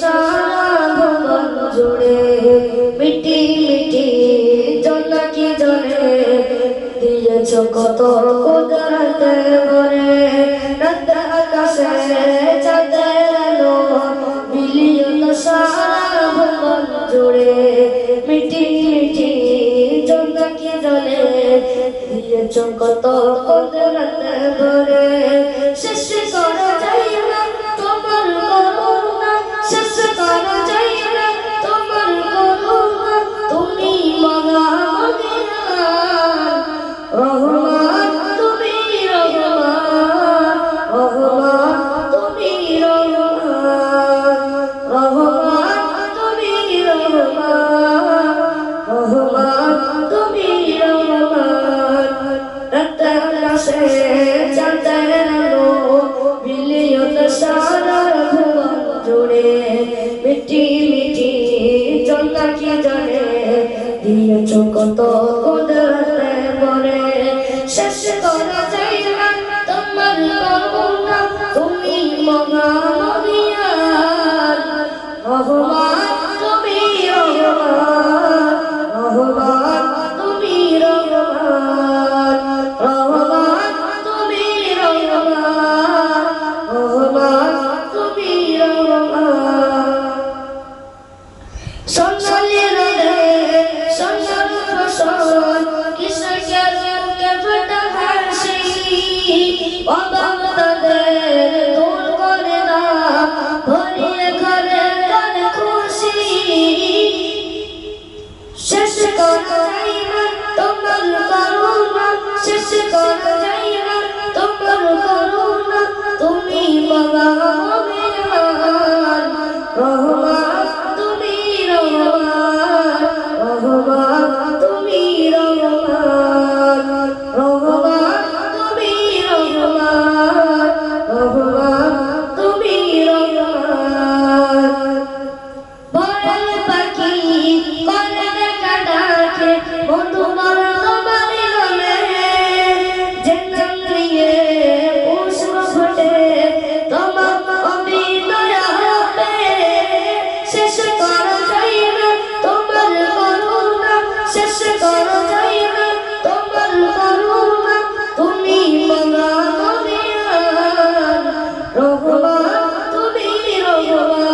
সারা ভুবন জুড়ে মিটি মিটি জনকি জনে দিয়েছ কত কুদরতে ভরে রাত আকাশে চাঁদের আলো বিলিয়ন সারা ভুবন জুড়ে মিটি দিয়েছ কত কুদরতে ভরে শেষ করা জানে, দিয়েছ কত কুদরতে পরে শেষ করা যায় না তোমার করুণা তুমি মহামদিয়ার রহমান তুমি রহমান রহমান তুমি রহমান রহমান তুমি রহমান রহমান তুমি রহমান। শেষ করা যায় না। তোমার করুণা শেষ করা শেষ করো না তোমার করুণা। শেষ করো না তোমার করুণা। তুমি মানা রঘুমান তুমি রঘুমান